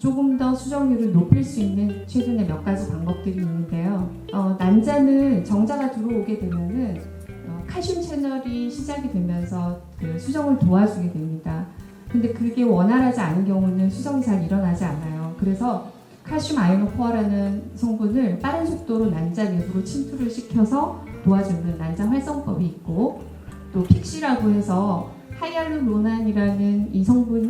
조금 더 수정률을 높일 수 있는 최근에 몇 가지 방법들이 있는데요. 어, 난자는 정자가 들어오게 되면은 어, 칼슘 채널이 시작이 되면서 그 수정을 도와주게 됩니다. 근데 그게 원활하지 않은 경우는 수정이 잘 일어나지 않아요. 그래서 칼슘 아이노포아라는 성분을 빠른 속도로 난자 내부로 침투를 시켜서 도와주는 난자 활성법이 있고 또 픽시라고 해서 하이알루로난이라는 이 성분이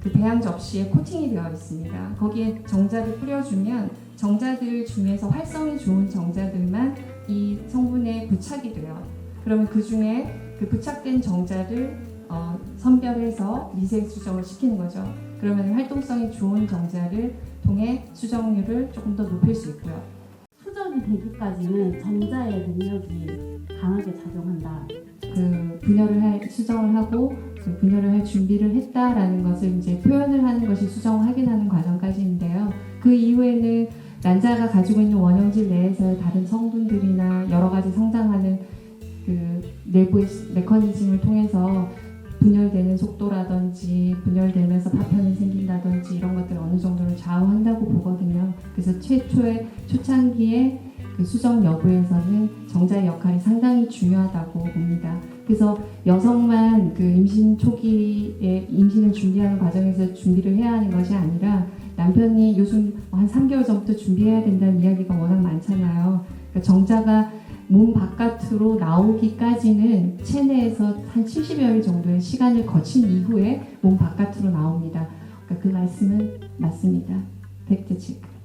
그, 그 배양 접시에 코팅이 되어 있습니다. 거기에 정자를 뿌려주면 정자들 중에서 활성이 좋은 정자들만 이 성분에 부착이 돼요. 그러면 그 중에 그 부착된 정자를 어, 선별해서 미세 수정을 시키는 거죠. 그러면 활동성이 좋은 정자를 통해 수정률을 조금 더 높일 수 있고요. 수정이 되기까지는 정자의 능력이 강하게 작용한다. 그 분열을 할 수정을 하고 그 분열을 할 준비를 했다라는 것을 이제 표현을 하는 것이 수정 확인하는 과정까지인데요. 그 이후에는 난자가 가지고 있는 원형질 내에서의 다른 성분들이나 여러 가지 성장하는 그 내부의 메커니즘을 통해서 분열되는 속도라든지 분열되면서 파편이 생긴다든지 이런 것들 어느 정도를 좌우한다고 보거든요. 그래서 최초의 초창기에 그 수정 여부에서는 정자의 역할이 상당히 중요하다고 봅니다. 그래서 여성만 그 임신 초기에 임신을 준비하는 과정에서 준비를 해야 하는 것이 아니라 남편이 요즘 한 3개월 전부터 준비해야 된다는 이야기가 워낙 많잖아요. 그러니까 정자가 몸 바깥으로 나오기까지는 체내에서 한 70여일 정도의 시간을 거친 이후에 몸 바깥으로 나옵니다. 그러니까 그 말씀은 맞습니다. 팩트 체크.